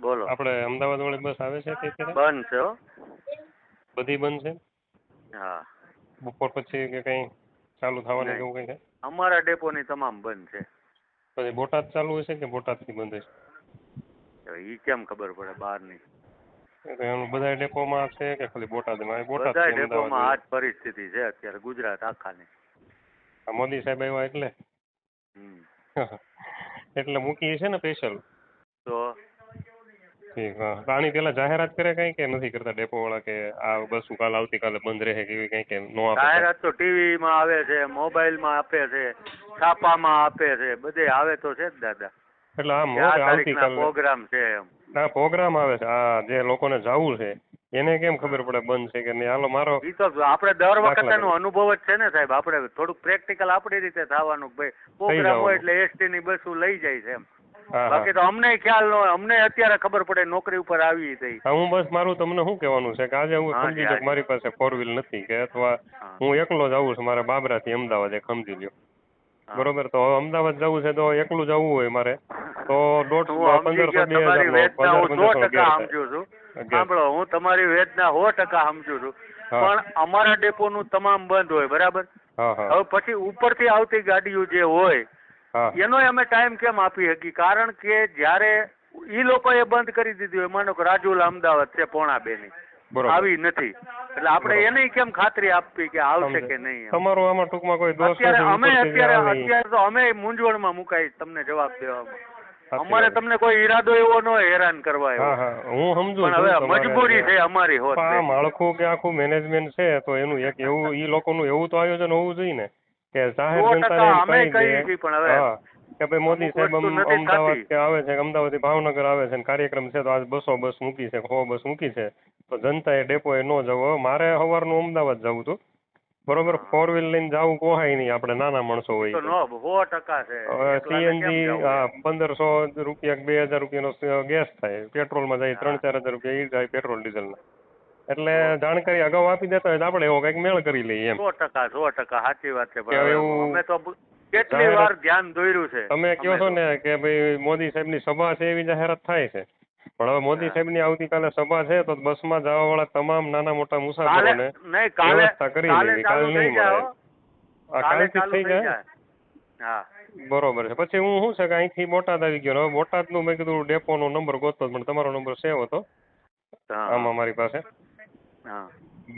બોલો. આપણે અમદાવાદ વાળી બસ આવે છે કે અત્યારે? બંધ છે હો. બધી બંધ છે? હા. બપોર પછી કે કંઈ ચાલુ થવાની એવું કંઈ છે? અમારા ડેપોની તમામ બંધ છે. પછી બોટાદ ચાલુ હશે કે બોટાદથી બંધ હશે એ કેમ ખબર પડે બહારની? એનું બધા ડેપોમાં છે કે ખાલી બોટાદમાં? બધા બોટાદ ડેપોમાં આ જ પરિસ્થિતિ છે અત્યારે ગુજરાત આખાની. મોદી સાહેબ આવ્યા એટલે. એટલે મૂકી છે ને સ્પેશિયલ તો? ઠીક હા. તો આની પેલા જાહેરાત કરે કઈ કે નથી કરતા ડેપો વાળા કે આ બસ કાલ આવતીકાલે બંધ રહે કે એવી કઈ કે નો આપે? જાહેરાત તો ટીવીમાં આવે છે મોબાઈલમાં આપે છે છાપામાં આપે છે બધે આવે તો છે જ દાદા. એટલે આમ આવતીકાલે પ્રોગ્રામ છે એમ. ના પ્રોગ્રામ આવે છે. આ જે લોકોને જવું છે એને કેમ ખબર પડે બંધ છે કે નહીં? હાલો મારો ઈ તો આપણે દર વખતે નો અનુભવ જ છે ને સાહેબ. આપણે થોડુંક પ્રેક્ટિકલ આપણી રીતે થવાનું. ભાઈ પ્રોગ્રામ હોય એટલે એસટી ની બસો લઈ જાય છે એમ. બાકી તો અમને ખ્યાલ ન અમને અત્યારે ખબર પડે નોકરી ઉપર આવી થઈ હું બસ મારું તમને શું કહેવાનું છે કે આજે હું સમજી જી, લો હા, કે મારી પાસે ફોર વ્હીલ નથી કે અથવા હું. એકલો જ આવું છું. બાબરા થી અમદાવાદ એક સમજી લ્યો. બરોબર? તો અમદાવાદ જવું છે તો એકલું જવું હોય મારે. તો દોઢ પંદરસો બે હજાર સાંભળો હું તમારી વેદના સો ટકા સમજુ છું. પણ અમારા ડેપો નું તમામ બંધ હોય બરાબર? હવે પછી ઉપરથી આવતી ગાડીઓ જે હોય હા. એનોય અમે ટાઈમ કેમ આપી શકી કારણ કે જ્યારે ઈ લોકોએ બંધ કરી દીધી હોય માનો કે રાજુલા અમદાવાદ છે પોણા બે ની આવી નથી. એટલે આપણે એને કેમ ખાતરી આપવી કે આવશે કે નહીં તમારો આમાં ટૂંકમાં કોઈ દોષ અત્યારે અમે અત્યારે અત્યારે તો અમે મૂંઝવણમાં મુકાઈ તમને જવાબ દેવામાં. અમારે તમને કોઈ ઈરાદો એવો ન હેરાન કરવા એવો. હા સમજુ પણ હવે મજબૂરી છે અમારી હોત માળખું કે આખું મેનેજમેન્ટ છે તો એનું એક એવું ઈ લોકોનું એવું તો આયોજન હોવું જોઈએ ને. કે જાહેર જનતાને એમ કહી દે પણ હવે હા કે ભાઈ મોદી સાહેબ અમદાવાદ કે આવે છે અમદાવાદથી ભાવનગર આવે છે ને કાર્યક્રમ છે તો આજ બસો બસ મૂકી છે સો બસ મૂકી છે તો જનતા એ ડેપો એ ન જવું. મારે સવારનું અમદાવાદ જવું હતું. બરોબર ફોર વ્હીલ લઈને જવું કોહાય નહીં આપણે નાના માણસો હોય નો સો ટકા છે. સીએનજી હા પંદરસો રૂપિયા બે હજાર રૂપિયાનો ગેસ થાય. પેટ્રોલમાં જાય ત્રણ ચાર હજાર રૂપિયા એ જાય પેટ્રોલ ડીઝલના. એટલે જાણકારી અગાઉ આપી દેતા હોય તો આપણે એવો કંઈક મેળ કરી લઈએ એમ. સો ટકા સો ટકા સાચી વાત છે. અમે તો કેટલી વાર ધ્યાન દોર્યું છે. તમે કહો છો ને કે ભાઈ મોદી સાહેબની સભા છે એવી જાહેરાત થાય છે. પણ હવે મોદી સાહેબની આવતીકાલે સભા છે તો બસમાં જવા વાળા તમામ નાના મોટા મુસાફરોને વ્યવસ્થા કરી કાલે લેવી. કાલે નહીં મળે. આ કાલથી થઈ જાય? બરોબર છે. પછી હું શું છે કે અહીંથી બોટાદ આવી ગયો ને. હવે બોટાદનું મેં કીધું ડેપો નો નંબર ગોતો પણ તમારો નંબર સેવ હતો. આમાં મારી પાસે. હા.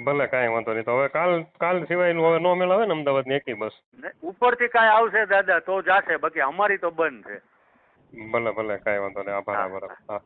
ભલે કાંઈ વાંધો નહીં. તો હવે કાલ કાલ સિવાયનું હવે નો મેળ આવે ને અમદાવાદની એકી બસ. ઉપરથી કાંઈ આવશે દાદા તો જાશે બાકી અમારી તો બંધ છે. ભલે ભલે કાંઈ વાંધો નહીં. આભાર આભાર. હા.